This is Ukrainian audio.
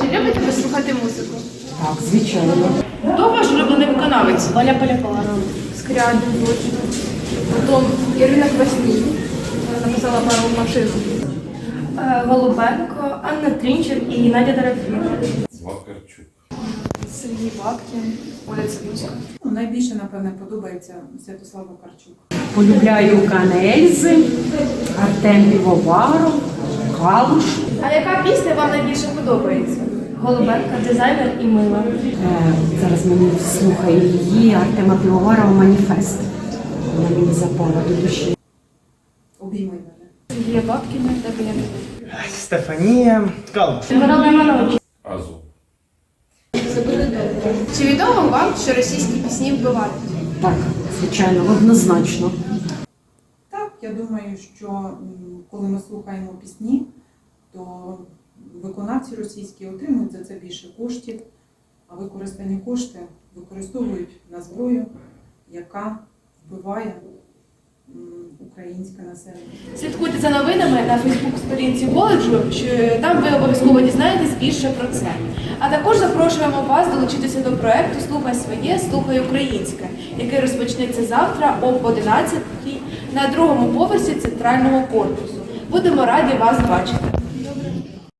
Чи любите ви слухати музику? Так, звичайно. Хто ваш улюблений виконавець? Оля Полякова. Скрябін, точно. Потім Ірина Квасній. Вона написала пару машину. Голубенко, Анна Трінчер і Надя Дорофєва. Вакарчук. Сергій Бабкін, Оля Цибульська. Ну, найбільше, напевне, подобається Святослав Вакарчук. Полюбляю Кан Ельзи, Артем Півоваров, Калуш. А яка пісня вам найбільше подобається? Голубенка, дизайнер і мила. Е, зараз мені слухаю її Артема Півоварова Маніфест. Вона мені запала до душі. Обійми мене. Сергія Бабкіна та Беня. Стефанія Іванович. Азов. Чи відомо вам, що російські пісні вбивають? Так, звичайно, однозначно. Я думаю, що коли ми слухаємо пісні, то виконавці російські отримують за це більше коштів, а використані кошти використовують на зброю, яка вбиває українське населення. Слідкуйте за новинами на Фейсбук-сторінці коледжу, що там ви обов'язково дізнаєтесь більше про це. А також запрошуємо вас долучитися до проекту Слухай своє, слухай українське, який розпочнеться завтра об 11 на другому поверсі центрального корпусу. Будемо раді вас бачити.